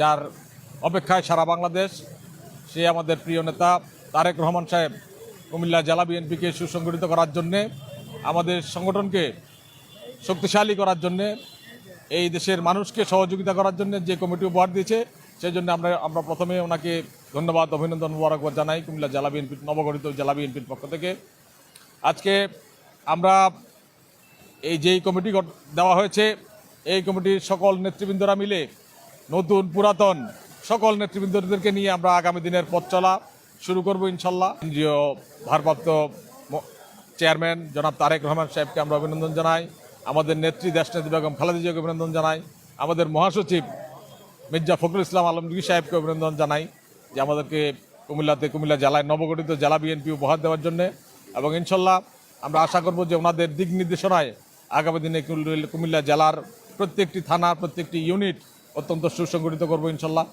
যার অপেক্ষায় সারা বাংলাদেশ, সে আমাদের প্রিয় নেতা তারেক রহমান সাহেব, কুমিল্লা জেলা বিএনপিকে সুসংগঠিত করার জন্যে, আমাদের সংগঠনকে শক্তিশালী করার জন্যে এই দেশের মানুষকে সহযোগিতা করার জন্য যে কমিটি উপহার দিয়েছে, সেই জন্য আমরা আমরা প্রথমে ওনাকে ধন্যবাদ, অভিনন্দন, মুবারকবাদ জানাই কুমিল্লা জেলা বিএনপির, নবগঠিত জেলা বিএনপির পক্ষ থেকে। আজকে আমরা এই যেই কমিটি দেওয়া হয়েছে, এই কমিটির সকল নেতৃবৃন্দরা মিলে নতুন পুরাতন সকল নেতৃবৃন্দদেরকে নিয়ে আমরা আগামী দিনের পথ চলা শুরু করব ইনশাল্লাহ। কেন্দ্রীয় ভারপ্রাপ্ত চেয়ারম্যান জনাব তারেক রহমান সাহেবকে আমরা অভিনন্দন জানাই। আমাদের নেত্রী দেশনেত্রী বেগম খালেদা জিয়াকে অভিনন্দন জানাই। আমাদের মহাসচিব মির্জা ফখরুল ইসলাম আলমগীর সাহেবকে অভিনন্দন জানাই যে আমাদেরকে কুমিল্লাতে, কুমিল্লা জেলায় নবগঠিত জেলা বিএনপি উপহার দেওয়ার জন্য। এবং ইনশাল্লাহ আমরা আশা করব যে ওনাদের দিক নির্দেশনায় আগামী দিনে কুমিল্লা- জেলার প্রত্যেকটি থানা প্রত্যেকটি ইউনিট অত্যন্ত সুসংগঠিত করব ইনশাল্লাহ।